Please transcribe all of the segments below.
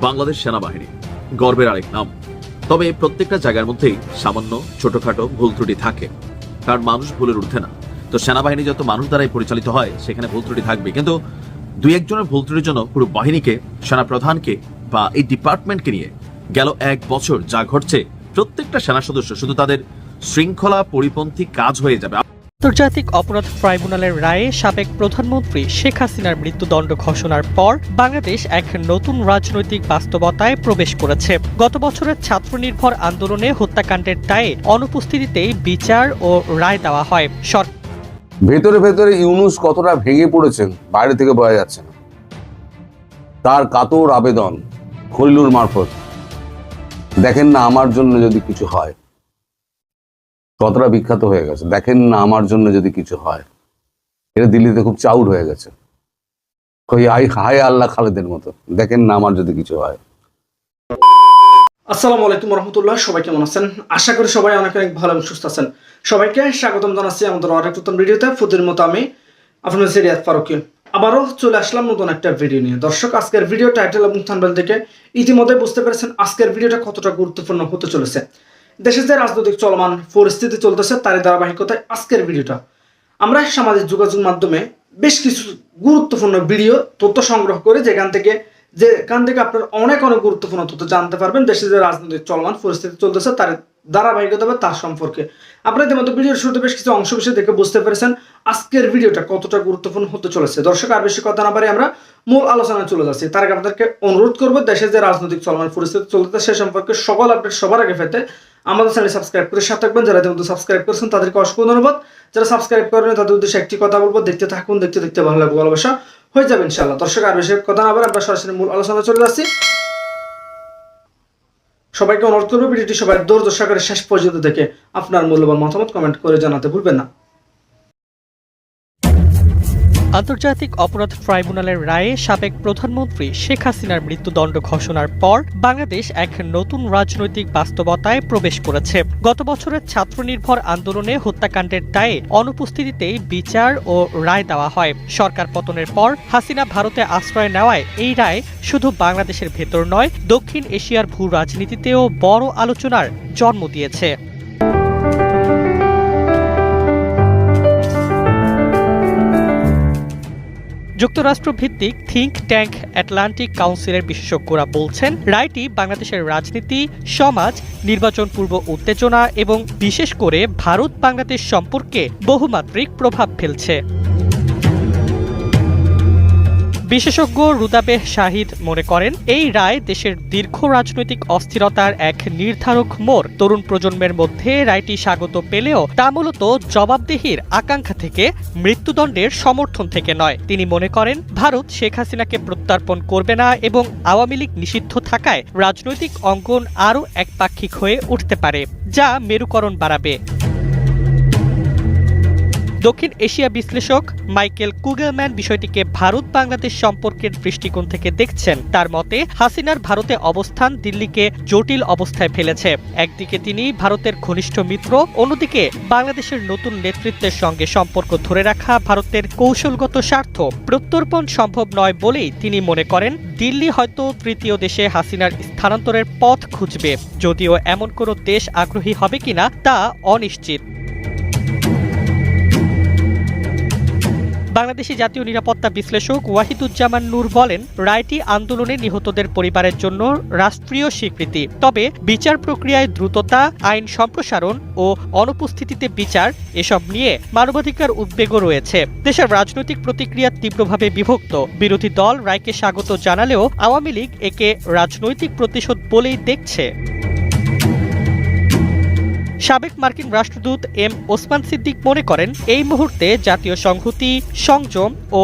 বাংলাদেশ সেনাবাহিনী। গর্বের আরেক নাম। তবে প্রত্যেকটা জায়গার মধ্যেই সামান্য, ছোটখাটো ভুল ত্রুটি থাকে। কারণ মানুষ ভুলের ঊর্ধ্বে না। তো সেনাবাহিনী যত মানুষ দ্বারাই পরিচালিত হয়, সেখানে ভুল ত্রুটি থাকবে। কিন্তু দুই একজনের ভুল ত্রুটির জন্য পুরো বাহিনীকে সেনা প্রধানকে বা এই ডিপার্টমেন্টকে নিয়ে গেল এক বছর যা ঘটছে, প্রত্যেকটা সেনা সদস্য শুধু তাদের শৃঙ্খলা পরিপন্থী কাজ হয়ে যাবে। আন্তর্জাতিক অপরাধ ট্রাইব্যুনালের রায়ে সাবেক প্রধানমন্ত্রী শেখ হাসিনার মৃত্যুদণ্ড ঘোষণার পর বাংলাদেশ এক নতুন রাজনৈতিক বাস্তবতায় প্রবেশ করেছে। গত বছরের ছাত্রনির্ভর আন্দোলনে হত্যাকাণ্ডের দায়ে অনুপস্থিতিতেই বিচার ও রায় দেওয়া হয়। ভেতরে ভেতরে ইউনুস কতটা ভেঙে পড়েছেন, বাইরে থেকে বোঝা যাচ্ছে তার কাতর আবেদন খলিলুর মারফত। দেখেন না আমার জন্য যদি কিছু হয়। কতটা বিখ্যাত হয়ে গেছে। দেখেন না, আমার জন্য যদি কিছু হয়। এটা দিল্লিতে খুব চাউর হয়ে গেছে। হায় আল্লাহ খালেদের মতো। দেখেন না, আমার যদি কিছু হয়। আসসালামু আলাইকুম রহমতুল্লাহ, সবাই কেমন আছেন? আশা করি সবাই অনেক অনেক ভালো এবং সুস্থ আছেন। সবাইকে স্বাগতম জানাচ্ছি আমাদের অনেক নতুন ভিডিওতে। ফুদের মতো আমি আপনার সিরিয়াত ফারুকি। আবারও চলে আসলাম নতুন একটা ভিডিও নিয়ে। দর্শক, আজকের ভিডিও টাইটেল এবং থানবেল থেকে ইতিমধ্যে বুঝতে পেরেছেন আজকের ভিডিওটা কতটা গুরুত্বপূর্ণ হতে চলেছে। দেশে যে রাজনৈতিক চলমান পরিস্থিতি চলতেছে, তারই ধারাবাহিকতায় আজকের ভিডিওটা। আমরা সামাজিক যোগাযোগ মাধ্যমে বেশ কিছু গুরুত্বপূর্ণ ভিডিও, তথ্য সংগ্রহ করে, যেখান থেকে যেখান থেকে আপনার অনেক অনেক গুরুত্বপূর্ণ তথ্য জানতে পারবেন। দেশে যে রাজনৈতিক চলমান পরিস্থিতি চলতেছে তার ধারাবাহিকতা বা তার সম্পর্কে। আপনারা ইতিমধ্যে ভিডিওর শুরুতে বেশ কিছু অংশ বিষয় দেখে বুঝতে পেরেছেন আজকের ভিডিওটা কতটা গুরুত্বপূর্ণ হতে চলেছে। দর্শক, আর বেশি কথা না পারে আমরা মূল আলোচনায় চলে যাচ্ছি। তার আগে আপনাদেরকে অনুরোধ করব দেশে যে রাজনৈতিক চলমান পরিস্থিতি চলতেছে, সে সম্পর্কে সকল আপডেট সবার আগে পেতে আমাদের চ্যানেল সাবস্ক্রাইব করে সাথে থাকবেন। যারা ইতিমধ্যে সাবস্ক্রাইব করেছেন, তাদেরকে অসংখ্য ধন্যবাদ। যারা সাবস্ক্রাইব করেন তাদের উদ্দেশ্যে একটি কথা বলব, দেখতে থাকুন, দেখতে দেখতে ভালো লাগবে ভালোবাসা হয়ে যাবে ইনশাল্লাহ দর্শক, আর বেশি কথা না বলে আমরা সরাসরি মূল আলোচনা চলে আসছি। সবাইকে অনুরোধ করব, ভিডিওটি সবাই ধৈর্য দর্শকের শেষ পর্যন্ত দেখে আপনার মূল্যবান মতামত কমেন্ট করে জানাতে ভুলবেন না। আন্তর্জাতিক অপরাধ ট্রাইব্যুনালের রায়ে সাবেক প্রধানমন্ত্রী শেখ হাসিনার মৃত্যুদণ্ড ঘোষণার পর বাংলাদেশ এক নতুন রাজনৈতিক বাস্তবতায় প্রবেশ করেছে। গত বছরের ছাত্রনির্ভর আন্দোলনে হত্যাকাণ্ডের দায়ে অনুপস্থিতিতেই বিচার ও রায় দেওয়া হয়। সরকার পতনের পর হাসিনা ভারতে আশ্রয় নেওয়ায় এই রায় শুধু বাংলাদেশের ভেতর নয়, দক্ষিণ এশিয়ার ভূ রাজনীতিতেও বড় আলোচনার জন্ম দিয়েছে। যুক্তরাষ্ট্র ভিত্তিক থিঙ্ক ট্যাঙ্ক অ্যাটলান্টিক কাউন্সিলের বিশেষজ্ঞরা বলছেন, রায়টি বাংলাদেশের রাজনীতি, সমাজ নির্বাচন পূর্ব উত্তেজনা এবং বিশেষ করে ভারত বাংলাদেশ সম্পর্কে বহুমাত্রিক প্রভাব ফেলছে। বিশেষজ্ঞ রুদাবেহ শাহিদ মনে করেন, এই রায় দেশের দীর্ঘ রাজনৈতিক অস্থিরতার এক নির্ধারক মোড়। তরুণ প্রজন্মের মধ্যে রায়টি স্বাগত পেলেও তা মূলত জবাবদিহির আকাঙ্ক্ষা থেকে, মৃত্যুদণ্ডের সমর্থন থেকে নয়। তিনি মনে করেন, ভারত শেখ হাসিনাকে প্রত্যর্পণ করবে না এবং আওয়ামী লীগ নিষিদ্ধ থাকায় রাজনৈতিক অঙ্গন আরও একপাক্ষিক হয়ে উঠতে পারে, যা মেরুকরণ বাড়াবে। দক্ষিণ এশিয়া বিশ্লেষক মাইকেল কুগেলম্যান বিষয়টিকে ভারত বাংলাদেশ সম্পর্কের দৃষ্টিকোণ থেকে দেখছেন। তার মতে, হাসিনার ভারতে অবস্থান দিল্লিকে জটিল অবস্থায় ফেলেছে। একদিকে তিনি ভারতের ঘনিষ্ঠ মিত্র, অন্যদিকে বাংলাদেশের নতুন নেতৃত্বের সঙ্গে সম্পর্ক ধরে রাখা ভারতের কৌশলগত স্বার্থ প্রত্যর্পণ সম্ভব নয় বলেই তিনি মনে করেন, দিল্লি হয়তো তৃতীয় দেশে হাসিনার স্থানান্তরের পথ খুঁজবে। যদিও এমন কোনো দেশ আগ্রহী হবে কিনা তা অনিশ্চিত। বাংলাদেশি জাতীয় নিরাপত্তা বিশ্লেষক ওয়াহিদুজ্জামান নূর বলেন, রায়টি আন্দোলনে নিহতদের পরিবারের জন্য রাষ্ট্রীয় স্বীকৃতি। তবে বিচার প্রক্রিয়ায় দ্রুততা, আইন সম্প্রসারণ ও অনুপস্থিতিতে বিচার এসব নিয়ে মানবাধিকার উদ্বেগও রয়েছে। দেশের রাজনৈতিক প্রতিক্রিয়া তীব্রভাবে বিভক্ত। বিরোধী দল রায়কে স্বাগত জানালেও আওয়ামী লীগ একে রাজনৈতিক প্রতিশোধ বলেই দেখছে। সাবেক মার্কিন রাষ্ট্রদূত এম ওসমান সিদ্দিক মনে করেন, এই মুহূর্তে জাতীয় সংহতি, সংযম ও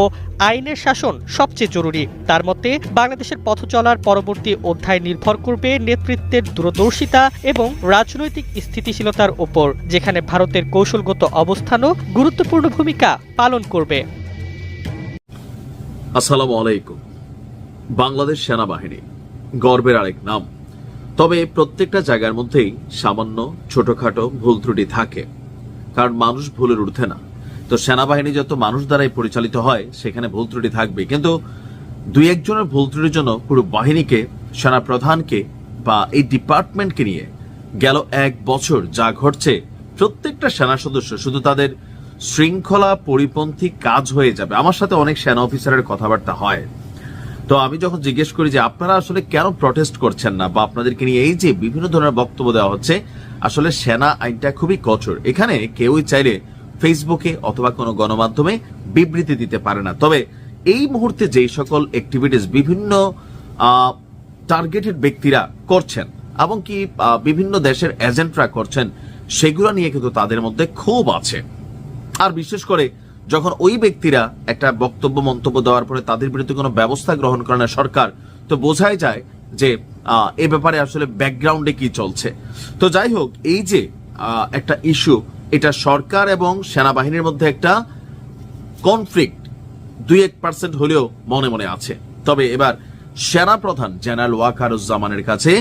আইনের শাসন সবচেয়ে জরুরি। তার মতে, বাংলাদেশের পথ চলার পরবর্তী অধ্যায় নির্ভর করবে নেতৃত্বের দূরদর্শিতা এবং রাজনৈতিক স্থিতিশীলতার ওপর যেখানে ভারতের কৌশলগত অবস্থানও গুরুত্বপূর্ণ ভূমিকা পালন করবে। আসসালামু আলাইকুম। বাংলাদেশ সেনাবাহিনী, গর্বের আরেক নাম। তবে প্রত্যেকটা জায়গার মধ্যেই সামান্য ছোটখাটো ভুল ত্রুটি থাকে, কারণ মানুষ ভুলের ঊর্ধ্বে না। তো সেনাবাহিনী যত মানুষ দ্বারাই পরিচালিত হয়, সেখানে ভুল ত্রুটি থাকবে কিন্তু দুই একজনের ভুল ত্রুটির জন্য পুরো বাহিনীকে সেনা প্রধানকে বা এই ডিপার্টমেন্টকে নিয়ে গেল এক বছর যা ঘটছে, প্রত্যেকটা সেনা সদস্য শুধু তাদের শৃঙ্খলা পরিপন্থী কাজ হয়ে যাবে। আমার সাথে অনেক সেনা অফিসারের কথাবার্তা হয়। তো আমি যখন জিজ্ঞেস করি যে আপনারা আসলে কেন প্রটেস্ট করছেন না বা আপনাদেরকে নিয়ে এই যে বিভিন্ন ধরনের বক্তব্য দেওয়া হচ্ছে, আসলে সেনা আইনটা খুবই কঠোর। এখানে কেউই চাইলে ফেসবুকে অথবা কোনো গণমাধ্যমে বিবৃতি দিতে পারে না। তবে এই মুহূর্তে যেই সকল অ্যাক্টিভিটিস বিভিন্ন টার্গেটেড ব্যক্তিরা করছেন এবং কি বিভিন্ন দেশের এজেন্টরা করছেন, সেগুলো নিয়ে কিন্তু তাদের মধ্যে ক্ষোভ আছে। আর বিশেষ করে যখন ওই ব্যক্তিরা একটা বক্তব্য, মন্তব্য দেওয়ার পরে তাদের বিরুদ্ধে কোনো ব্যবস্থা গ্রহণ করে না সরকার, তো বোঝাই যায় যে এ ব্যাপারে আসলে ব্যাকগ্রাউন্ডে কি চলছে। তো যাই হোক, এই যে একটা ইস্যু এটা সরকার এবং সেনাবাহিনীর মধ্যে একটা কনফ্লিক্ট দুই এক পার্সেন্ট হলেও মনে মনে আছে। তবে এবার সেনা প্রধান জেনারেল ওয়াকারুজ্জামানের কাছে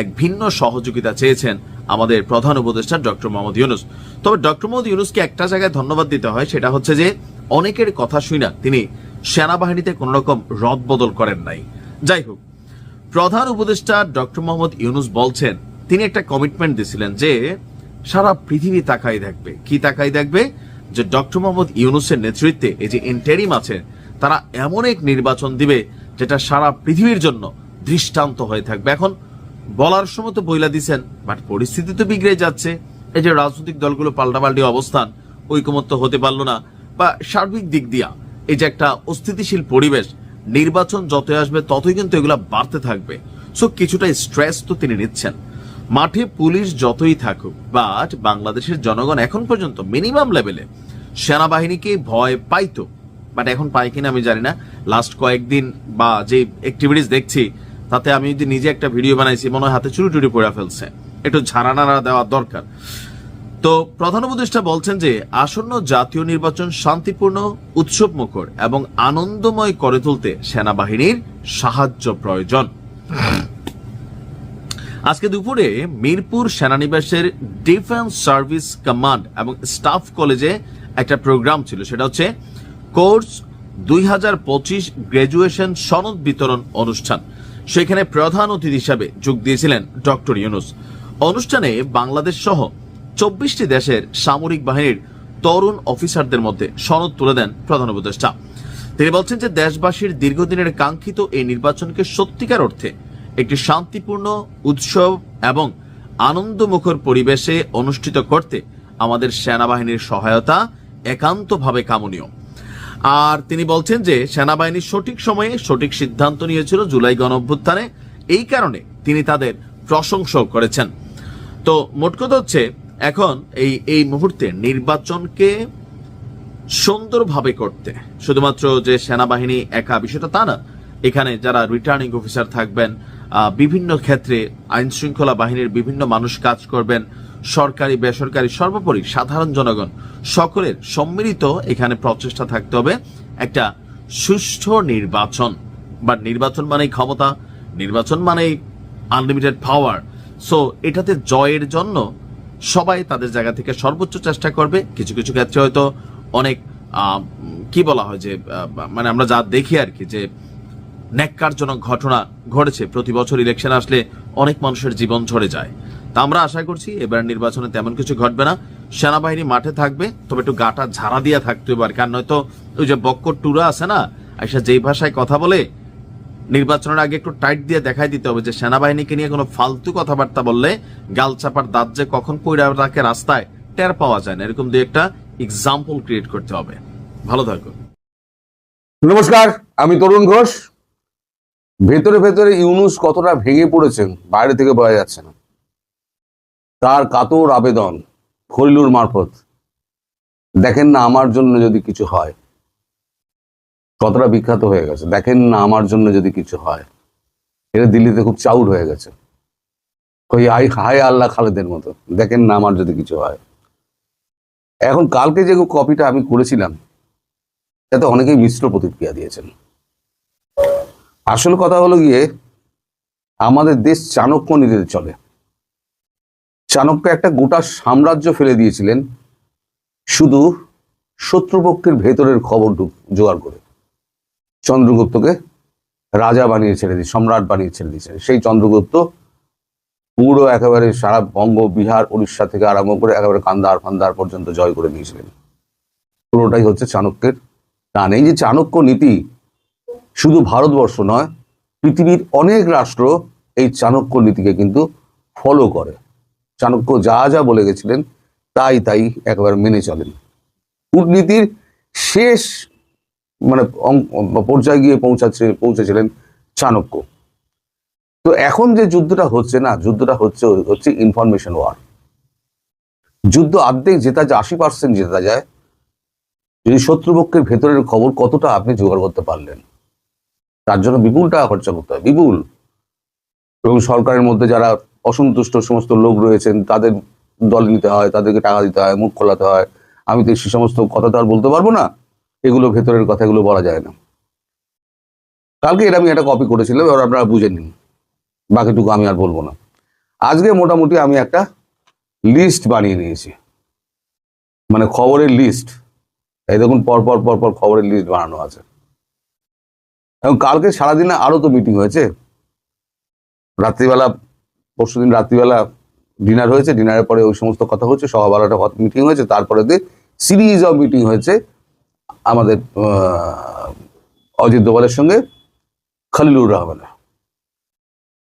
এক ভিন্ন সহযোগিতা চেয়েছেন আমাদের প্রধান উপদেষ্টা ডক্টর মোহাম্মদ ইউনুস। তবে ডক্টর মোহাম্মদ ইউনুসকে একটা জায়গায় ধন্যবাদ দিতে হয়, সেটা হচ্ছে যে অনেকের কথা শুই না, তিনি সেনাবাহিনীতে কোন রকম রদ বদল করেন নাই। যাই হোক, প্রধান উপদেষ্টা ডক্টর মোহাম্মদ ইউনুস বলছেন, তিনি একটা কমিটমেন্ট দিয়েছিলেন যে সারা পৃথিবী তাকাই দেখবে। কি তাকাই দেখবে? যে ডক্টর মোহাম্মদ ইউনুসের নেতৃত্বে এই যে ইন্টারিম আছে, তারা এমন এক নির্বাচন দিবে যেটা সারা পৃথিবীর জন্য দৃষ্টান্ত হয়ে থাকবে। এখন বলার সময় তো বইলা দিছেন, বাট পরিস্থিতি তো বিগড়ে যাচ্ছে। এই যে রাজনৈতিক দলগুলো পাল্টাপাল্টি অবস্থান, ঐকমত্য হতে পারল না, বা সার্বিক দিক দিয়া এই যে একটা অস্থিতিশীল পরিবেশ, নির্বাচন যতই আসবে ততই কিন্তু এগুলা বাড়তে থাকবে। সো কিছুটা স্ট্রেস তো তিনি নিচ্ছেন। মাঠে পুলিশ যতই থাকুক বাট বাংলাদেশের জনগণ এখন পর্যন্ত মিনিমাম লেভেলে সেনাবাহিনীকে ভয় পাইতো বাট এখন পাই কিনা আমি জানি না। লাস্ট কয়েকদিন বা যে অ্যাক্টিভিটিস দেখছি তাতে আমি যদি নিজে একটা ভিডিও বানাইছি, মনে হয় হাতে চুরি টুরি পড়ে ফেলছে। একটু ঝাড়ানাড়া দেওয়া দরকার। তো প্রধান উপদেষ্টা বলছেন যে, আসন্ন জাতীয় নির্বাচন শান্তিপূর্ণ উৎসব মুখর এবং আনন্দময় করে তুলতে সেনাবাহিনীর সাহায্য প্রয়োজন। আজকে দুপুরে মিরপুর সেনানিবাসের ডিফেন্স সার্ভিস কমান্ড এবং স্টাফ কলেজে একটা প্রোগ্রাম ছিল। সেটা হচ্ছে কোর্স দুই হাজার পঁচিশ গ্রাজুয়েশন সনদ বিতরণ অনুষ্ঠান। সেখানে প্রধান অতিথি হিসাবে যোগ দিয়েছিলেন ডক্টর ইউনুস। অনুষ্ঠানে বাংলাদেশ সহ চব্বিশটি দেশের সামরিক বাহিনীর তরুণ অফিসারদের মধ্যে সনদ তুলে দেন প্রধান উপদেষ্টা। তিনি বলছেন যে দেশবাসীর দীর্ঘদিনের কাঙ্ক্ষিত এই নির্বাচনকে সত্যিকার অর্থে একটি শান্তিপূর্ণ, উৎসব এবং আনন্দমুখর পরিবেশে অনুষ্ঠিত করতে আমাদের সেনাবাহিনীর সহায়তা একান্তভাবে কামনীয়। আর তিনি বলছেন যে সেনাবাহিনী সঠিক সময়ে সঠিক সিদ্ধান্ত নিয়েছিল জুলাই গণ অভ্যুত্থানে। এই কারণে তিনি তাদের প্রশংসাও করেছেন। তো মোট কথা হচ্ছে, এখন এই এই মুহূর্তে নির্বাচনকে সুন্দরভাবে করতে। শুধুমাত্র যে সেনাবাহিনী একা বিষয়টা তা না, এখানে যারা রিটার্নিং অফিসার থাকবেন বিভিন্ন ক্ষেত্রে আইন শৃঙ্খলা বাহিনীর বিভিন্ন মানুষ কাজ করবেন সরকারি, বেসরকারি, সর্বোপরি সাধারণ জনগণ সকলের সম্মিলিত এখানে প্রচেষ্টা থাকতে হবে। একটা সুষ্ঠু নির্বাচন, বা নির্বাচন মানেই ক্ষমতা, নির্বাচন মানেই আনলিমিটেড পাওয়ার সো এটাতে জয়ের জন্য সবাই তাদের জায়গা থেকে সর্বোচ্চ চেষ্টা করবে। কিছু কিছু ক্ষেত্রে হয়তো অনেক কি বলা হয় যে মানে আমরা যা দেখি আর কি যে, ন্যাক্কারজনক ঘটনা ঘটেছে। প্রতি বছর ইলেকশন আসলে অনেক মানুষের জীবন ঝরে যায়। তা আমরা আশা করছি এবার নির্বাচনে তেমন কিছু ঘটবে না। সেনাবাহিনী মাঠে থাকবে, তবে একটু গাটা ঝাড়া দিয়ে থাকতে আর কারণ নয়তো ওই যে বক্কর টুরা আছে না আইসা যেই ভাষায় কথা বলে, নির্বাচনের আগে একটু টাইট দিয়ে দেখাই দিতে হবে যে সেনাবাহিনীকে নিয়ে কোনো ফালতু কথাবার্তা বললে গাল চাপার দাঁত যে কখন পইরা রাখে রাস্তায়, টের পাওয়া যায় না। এরকম দিয়ে একটা এক্সাম্পল ক্রিয়েট করতে হবে। ভালো থাকুন নমস্কার, আমি তরুণ ঘোষ। ভেতরে ভেতরে ইউনুস কতটা ভেঙে পড়েছেন, বাইরে থেকে বোঝা যাচ্ছে না। তার কাতর আবেদন খলিলুর মারফত। দেখেন না আমার জন্য যদি কিছু হয়। কতটা বিখ্যাত হয়ে গেছে। দেখেন না আমার জন্য যদি কিছু হয়। এটা দিল্লিতে খুব চাউর হয়ে গেছে। ওই আই হায় আল্লাহ খালেদের মতো। দেখেন না আমার যদি কিছু হয়। এখন কালকে যে কপিটা আমি করেছিলাম, তাতে অনেকেই মিশ্র প্রতিক্রিয়া দিয়েছেন। আসল কথা হলো গিয়ে, আমাদের দেশ চাণক্য নীতিতে চলে। চাণক্য একটা গোটা সাম্রাজ্য ফেলে দিয়েছিলেন, শুধু শত্রুপক্ষের ভেতরের খবর জোগাড় করে। চন্দ্রগুপ্তকে রাজা বানিয়ে ছেড়ে দিয়ে, সম্রাট বানিয়ে ছেড়ে দিয়েছেন। সেই চন্দ্রগুপ্ত পুরো একেবারে সারা বঙ্গ, বিহার, উড়িষ্যা থেকে আরম্ভ করে একেবারে কান্দার ফান্দার পর্যন্ত জয় করে নিয়েছিলেন পুরোটাই হচ্ছে চাণক্যের টান। এই যে চাণক্য নীতি শুধু ভারতবর্ষ নয়, পৃথিবীর অনেক রাষ্ট্র এই চাণক্য নীতিকে কিন্তু ফলো করে। চাণক্য যা যা বলে গেছিলেন, তাই তাই একেবারে মেনে চলেন। কূটনীতির শেষ মানে পর্যায়ে গিয়ে পৌঁছাচ্ছে, পৌঁছেছিলেন চাণক্য। তো এখন যে যুদ্ধটা হচ্ছে না, যুদ্ধটা হচ্ছে হচ্ছে ইনফরমেশন ওয়ার যুদ্ধ অর্ধেক জেতা যায়, আশি পার্সেন্ট জেতা যায়। যদি শত্রুপক্ষের ভেতরের খবর কতটা আপনি জোগাড় করতে পারলেন? তার জন্য বিপুল টাকা খরচা করতে হয়, বিপুল। এবং সরকারের মধ্যে যারা অসন্তুষ্ট সমস্ত লোক রয়েছেন, তাদের দলে নিতে হয়, তাদেরকে টাকা দিতে হয়, মুখ খোলাতে হয়। আমি তো সে সমস্ত কথা তো আর বলতে পারব না। এগুলো ভেতরের কথা এগুলো বলা যায় না। কালকে এটা আমি একটা কপি করেছিলাম, এবার আপনারা বুঝে নিন। বাকিটুকু আমি আর বলব না। আজকে মোটামুটি আমি একটা লিস্ট বানিয়ে নিয়েছি। মানে খবরের লিস্ট এই দেখুন, পর পর পর পর খবরের লিস্ট বানানো আছে। এবং কালকে সারাদিনে আরও তো মিটিং হয়েছে। রাত্রিবেলা পরশুদিন রাত্রিবেলা ডিনার হয়েছে ডিনারের পরে ওই সমস্ত কথা হচ্ছে সকালবেলাটা মিটিং হয়েছে তারপরে দিয়ে সিরিজ অফ মিটিং হয়েছে আমাদের অজিত দোভালের সঙ্গে খলিলুর রহমানের।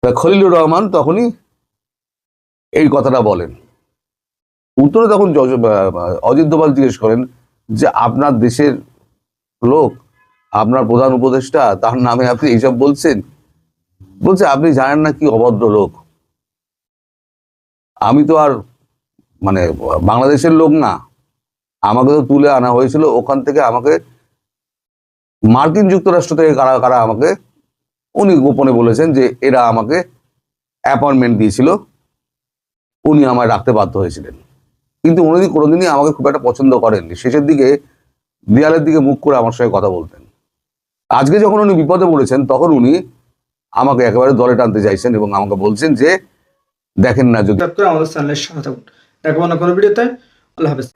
খলিলুর রহমান তখনই এই কথাটা বলেন। উত্তরে তখন অজিত দোভাল জিজ্ঞেস করেন যে, আপনার দেশের লোক, আপনার প্রধান উপদেষ্টা, তার নামে আপনি এইসব বলছেন? বলছে, আপনি জানেন না কি অভদ্র লোক? আমি তো আর মানে বাংলাদেশের লোক না। আমাকে তো তুলে আনা হয়েছিল ওখান থেকে আমাকে মার্কিন যুক্তরাষ্ট্র থেকে কারা কারা আমাকে, উনি গোপনে বলেছেন যে এরা আমাকে অ্যাপয়েন্টমেন্ট দিয়েছিল। উনি আমায় রাখতে বাধ্য হয়েছিলেন। কিন্তু উনি কোনোদিনই আমাকে খুব একটা পছন্দ করেননি। শেষের দিকে, দেয়ালের দিকে মুখ করে আমার সঙ্গে কথা বলতেন। আজকে যখন উনি বিপদে পড়েছেন, তখন উনি আমাকে একেবারে দলে টানতে চাইছেন এবং আমাকে বলছেন যে দেখেন না যদি আমাদের চ্যানেলের সাথে থাকুন। দেখাবো না কোনো ভিডিওতে। আল্লাহ হাফেজ।